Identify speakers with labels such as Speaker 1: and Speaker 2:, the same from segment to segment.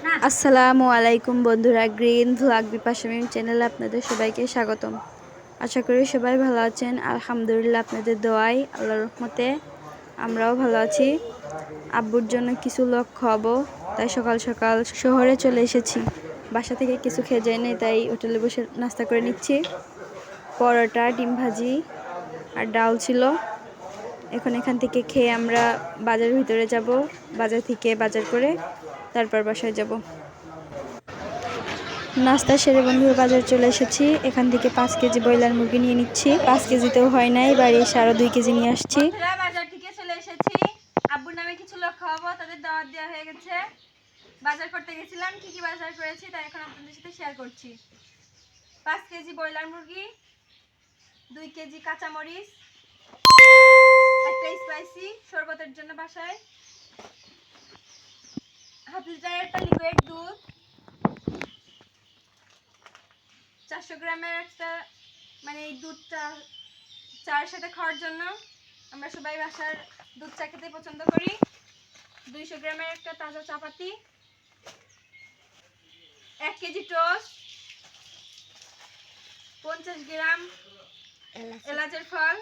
Speaker 1: আসসালামু আলাইকুম বন্ধুরা, গ্রিন ভ্লগ বিপাশামিম চ্যানেলে আপনাদের সবাইকে স্বাগতম। আশা করি সবাই ভালো আছেন। আলহামদুলিল্লাহ আপনাদের দোয়াই, আল্লাহর রহমতে আমরাও ভালো আছি। আব্বুর জন্য কিছু লোক খাওয়াবো, তাই সকাল সকাল শহরে চলে এসেছি। বাসা থেকে কিছু খেয়ে যায়নি তাই হোটেলে বসে নাস্তা করে নিচ্ছি। পরোটা, ডিম ভাজি আর ডাল ছিল। এখন এখান থেকে খেয়ে আমরা বাজারের ভিতরে যাব, বাজার থেকে বাজার করে তারপর বাসায় যাব। নাস্তা সেরে বন্ধুরা বাজার চলে এসেছি। এখান থেকে পাঁচ কেজি ব্রয়লার মুরগি নিয়ে নিচ্ছি। পাঁচ কেজিতেও হয় নাই বাড়ি এসে আরও দুই কেজি নিয়ে আসছি।
Speaker 2: বাজার থেকে চলে এসেছি। আব্বুর নামে কিছু লোক খাওয়াবো, তাদের দাওয়াত দেওয়া হয়ে গেছে। বাজার করতে গেছিলাম, কি কি বাজার করেছি তাই এখন আপনাদের সাথে শেয়ার করছি। পাঁচ কেজি ব্রয়লার মুরগি, দুই কেজি কাঁচামরিচ, একটা স্পাইসি শরবতের জন্য বাসায়। হাফ লিটারের একটা লিকুইড দুধ। চারশো গ্রামের একটা মানে এই দুধটা চার সাথে খাওয়ার জন্য আমরা সবাই বাসার দুধ চা খেতে পছন্দ করি। দুইশো গ্রামের একটা তাজা চাপাতি। এক কেজি টোস্ট। পঞ্চাশ গ্রাম এলাচের ফল।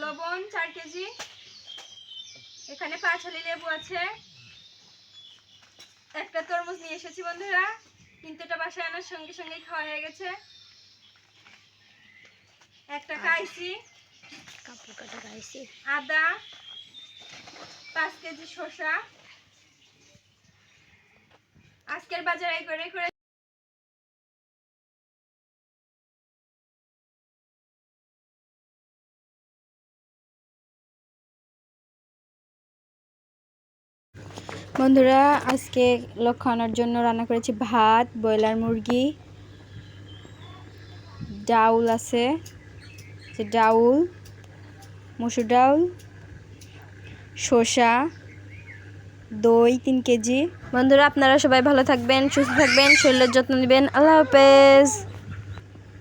Speaker 2: লবণ চার কেজি। এখানে পাঁচ হালি লেবু আছে। একটা তরমুজ নিয়ে এসেছি বন্ধুরা। এটা বাসায় আনার সঙ্গে সঙ্গেই খাওয়া হয়ে গেছে। একটা
Speaker 1: কাপড় কাটা খাইছি।
Speaker 2: আদা পাঁচ কেজি শসা। আজকের বাজার এই করে করে
Speaker 1: বন্ধুরা, আজকে লোক খাওয়ানোর জন্য রান্না করেছি ভাত, ব্রয়লার মুরগি, ডাউল আছে, যে ডাউল, মসুর ডাউল, শসা, দই তিন কেজি। বন্ধুরা, আপনারা সবাই ভালো থাকবেন, সুস্থ থাকবেন, শরীরের যত্ন নেবেন। আল্লাহ হাফেজ।